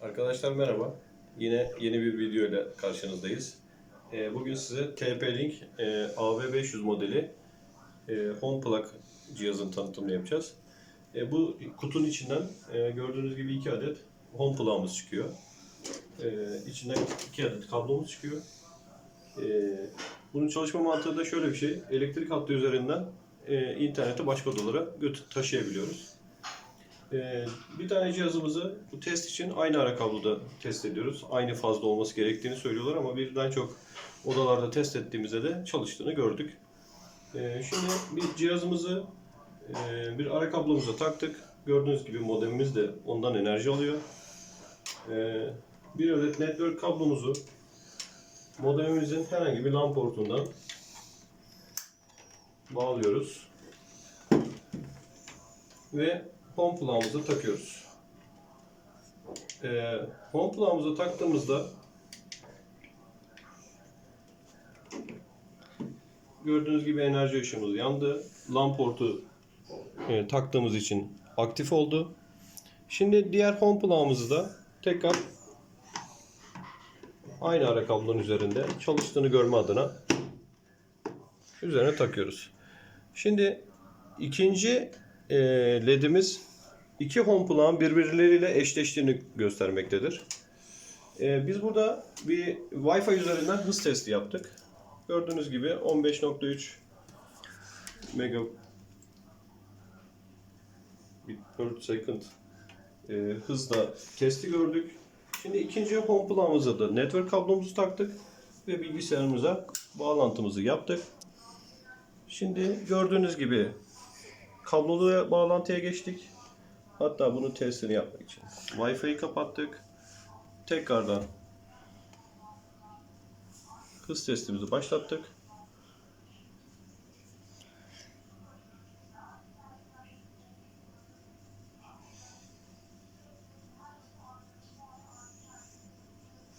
Arkadaşlar merhaba. Yine yeni bir video ile karşınızdayız. Ee, Bugün size TP-Link e, AV500 modeli e, Home Plug cihazın tanıtımını yapacağız. E, Bu kutunun içinden e, gördüğünüz gibi iki adet Home Plug'ımız çıkıyor. E, İçinden iki adet kablomuz çıkıyor. E, Bunun çalışma mantığı da şöyle bir şey. Elektrik hattı üzerinden e, internete başka odalara taşıyabiliyoruz. Ee, bir tane cihazımızı bu test için aynı ara kabloda test ediyoruz. Aynı fazla olması gerektiğini söylüyorlar ama birden çok odalarda test ettiğimizde de çalıştığını gördük. Ee, şimdi bir cihazımızı e, bir ara kablomuza taktık. Gördüğünüz gibi modemimiz de ondan enerji alıyor. Ee, bir adet network kablomuzu modemimizin herhangi bir LAN portundan bağlıyoruz. Ve home plug'ımıza takıyoruz. Ee, home plug'ımıza taktığımızda gördüğünüz gibi enerji ışığımız yandı. LAN portu e, taktığımız için aktif oldu. Şimdi diğer home plug'ımızı da tekrar aynı ara kablonun üzerinde çalıştığını görme adına üzerine takıyoruz. Şimdi ikinci e, ledimiz iki home plug'ın birbirleriyle eşleştiğini göstermektedir. E, biz burada bir Wi-Fi üzerinden hız testi yaptık. Gördüğünüz gibi 15.3 mega bit per second e, hızla testi gördük. Şimdi ikinci home plug'ımıza da network kablomuzu taktık ve bilgisayarımıza bağlantımızı yaptık. Şimdi gördüğünüz gibi kablolu bağlantıya geçtik. Hatta bunu testini yapmak için Wi-Fi'yi kapattık. Tekrardan hız testimizi başlattık.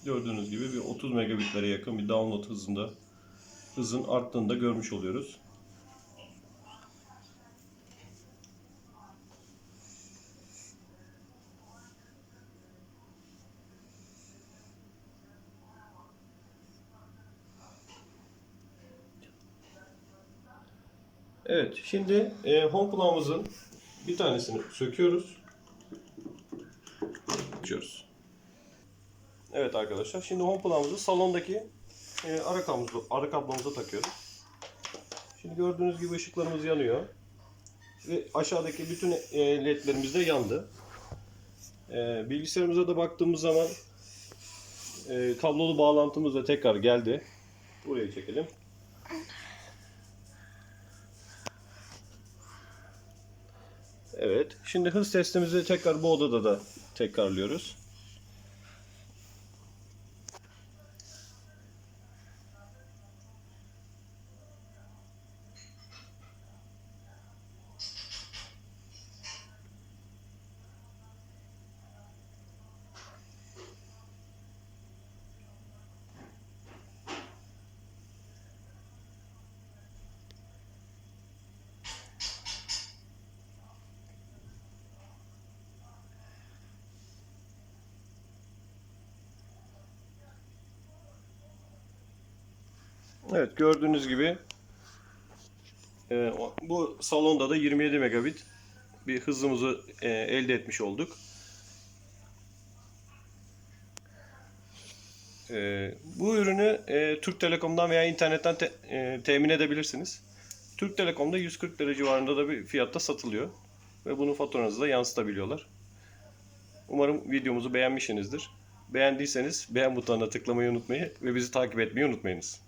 Gördüğünüz gibi bir 30 megabitlere yakın bir download hızında hızın arttığını da görmüş oluyoruz. Evet, şimdi e, home plug'ımızın bir tanesini söküyoruz. Açıyoruz. Evet arkadaşlar, şimdi home plug'ımızı salondaki e, ara, kablomuza, ara kablomuza takıyoruz. Şimdi gördüğünüz gibi ışıklarımız yanıyor. Ve aşağıdaki bütün e, ledlerimiz de yandı. E, bilgisayarımıza da baktığımız zaman e, kablolu bağlantımız da tekrar geldi. Buraya çekelim. Evet. Şimdi hız testimizi tekrar bu odada da tekrarlıyoruz. Evet gördüğünüz gibi e, bu salonda da 27 megabit bir hızımızı e, elde etmiş olduk. E, bu ürünü e, Türk Telekom'dan veya internetten te- e, temin edebilirsiniz. Türk Telekom'da 140 lira civarında da bir fiyatta satılıyor. Ve bunu faturanızda yansıtabiliyorlar. Umarım videomuzu beğenmişsinizdir. Beğendiyseniz beğen butonuna tıklamayı unutmayın ve bizi takip etmeyi unutmayınız.